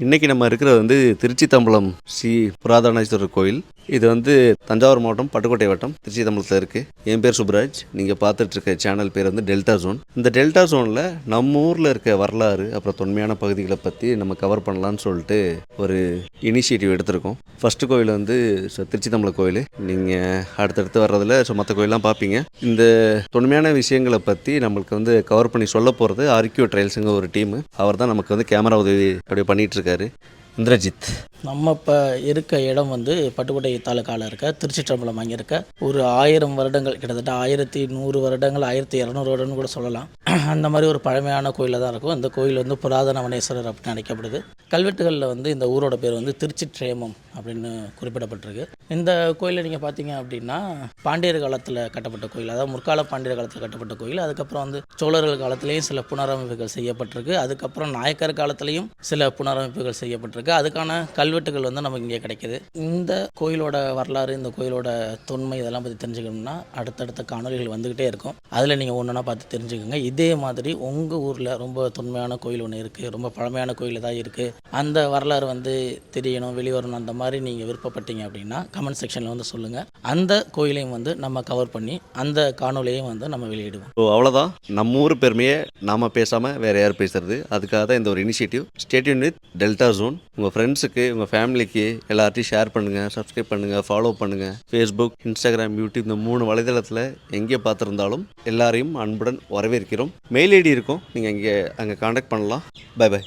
இன்றைக்கி நம்ம இருக்கிறது வந்து திருச்சி தம்பலம் ஸ்ரீ புராதனேஸ்வரர் கோயில். இது வந்து தஞ்சாவூர் மாவட்டம் பட்டுக்கோட்டை வட்டம் திருச்சி தம்பலத்தில் இருக்குது என் பேர் சுப்ராஜ். நீங்கள் பார்த்துட்டு இருக்க சேனல் பேர் வந்து டெல்டா ஜோன் இந்த டெல்டா ஜோனில் நம்ம ஊரில் இருக்க வரலாறு அப்புறம் தொன்மையான பகுதிகளை பற்றி நம்ம கவர் பண்ணலான்னு சொல்லிட்டு ஒரு இனிஷியேட்டிவ் எடுத்திருக்கோம். ஃபஸ்ட்டு கோயில் வந்து திருச்சி தமிழ கோயில். நீங்கள் அடுத்தடுத்து வர்றதில் ஸோ மற்ற கோயிலாம் பார்ப்பீங்க. இந்த தொன்மையான விஷயங்களை பற்றி நம்மளுக்கு வந்து கவர் பண்ணி சொல்ல போகிறது ஆர்கியூ ட்ரையல்ஸுங்க ஒரு டீமு அவர் தான் நமக்கு வந்து கேமரா உதவி அப்படியே பண்ணிகிட்ருக்காரு இந்திரஜித். நம்ம இப்போ இருக்க இடம் வந்து பட்டுக்கோட்டை தாலுக்காவில் இருக்க திருச்சிற்றம்பலம் அங்கே இருக்க ஒரு ஆயிரம் வருடங்கள் கிட்டத்தட்ட ஆயிரத்தி நூறு வருடங்கள் ஆயிரத்தி இரநூறு வருடம்னு கூட சொல்லலாம். அந்த மாதிரி ஒரு பழமையான கோயிலில் தான் இருக்கும். இந்த கோயில் வந்து புராதன வனேஸ்வரர் அப்படின்னு அழைக்கப்படுது. கல்வெட்டுகளில் வந்து இந்த ஊரோட பேர் வந்து திருச்சிற்றேமம் அப்படின்னு குறிப்பிடப்பட்டிருக்கு. இந்த கோயிலை நீங்கள் பார்த்தீங்க அப்படின்னா பாண்டியர் காலத்தில் கட்டப்பட்ட கோயில் அதாவது முற்கால பாண்டியர் காலத்தில் கட்டப்பட்ட கோயில் அதுக்கப்புறம் வந்து சோழர்கள் காலத்திலையும் சில புனரமைப்புகள் செய்யப்பட்டிருக்கு அதுக்கப்புறம் நாயக்கர் காலத்திலையும் சில புனரமைப்புகள் செய்யப்பட்டிருக்கு அதுக்கான கல்வெட்டுகள் வந்து நமக்கு இங்கே கிடைக்கிது. இந்த கோயிலோட வரலாறு இந்த கோயிலோட தொன்மை இதெல்லாம் பற்றி தெரிஞ்சுக்கணும்னா அடுத்தடுத்த காணொலிகள் வந்துக்கிட்டே இருக்கும். அதில் நீங்கள் ஒன்றுனா பார்த்து தெரிஞ்சுக்கோங்க. இதே மாதிரி உங்கள் ஊரில் ரொம்ப தொன்மையான கோயில் ஒன்று இருக்குது ரொம்ப பழமையான கோயில் தான் இருக்குது அந்த வரலாறு வந்து தெரியணும் வெளிவரணும் அந்த மாதிரி நீங்கள் விருப்பப்பட்டீங்க அப்படின்னா கமெண்ட் செக்ஷனில் வந்து சொல்லுங்கள் அந்த கோயிலையும் வந்து நம்ம கவர் பண்ணி அந்த காணொலியையும் வந்து நம்ம வெளியிடுவோம். ஸோ அவ்வளோதான் நம்ம ஊர் பெருமையை நாம் பேசாமல் வேறு யார் பேசுறது? அதுக்காக தான் இந்த ஒரு initiative stay tuned with delta zone உங்கள் ஃப்ரெண்ட்ஸுக்கு உங்கள் ஃபேமிலிக்கு எல்லார்ட்டையும் ஷேர் பண்ணுங்கள் சப்ஸ்கிரைப் பண்ணுங்கள் ஃபாலோ பண்ணுங்கள் ஃபேஸ்புக் இன்ஸ்டாகிராம் யூடியூப் இந்த மூணு வலைதளத்தில் எங்கே பார்த்துருந்தாலும் எல்லாரையும் அன்புடன் வரவேற்கிறோம். மெயில் ஐடி இருக்கும். நீங்கள் இங்கே அங்கே காண்டாக்ட் பண்ணலாம். By by